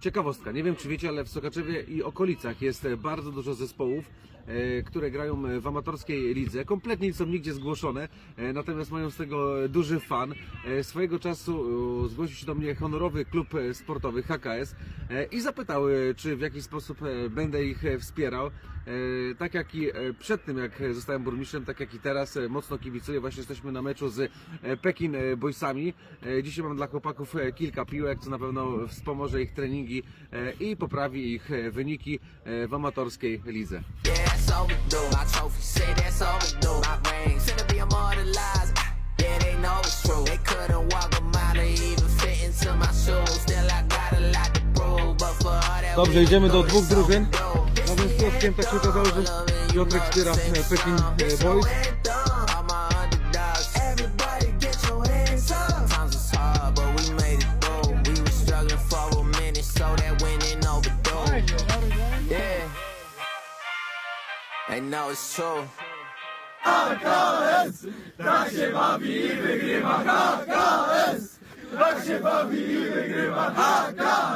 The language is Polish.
Ciekawostka, nie wiem czy wiecie, ale w Sokaczewie i okolicach jest e, bardzo dużo zespołów, e, które grają e, w amatorskiej lidze. Kompletnie nie są nigdzie zgłoszone, natomiast mają z tego duży fan. Swojego czasu zgłosił się do mnie honorowy klub sportowy HKS i zapytał, e, czy w jakiś sposób będę ich wspierał. Tak jak i przed tym, jak zostałem burmistrzem, tak jak i teraz mocno kibicuję. Właśnie jesteśmy na meczu z Pekin Boysami. Dzisiaj mam dla chłopaków kilka piłek, co na pewno wspomoże ich treningi e, i poprawi ich e, wyniki e, w amatorskiej lidze. Dobrze, idziemy do dwóch drużyn. Nowym Płockiem tak się okazało, że Piotrek wspiera Pekin Boys. And now it's true. AKS! Tak się bawi i wygrywa HKS! Tak się bawi i wygrywa HKS!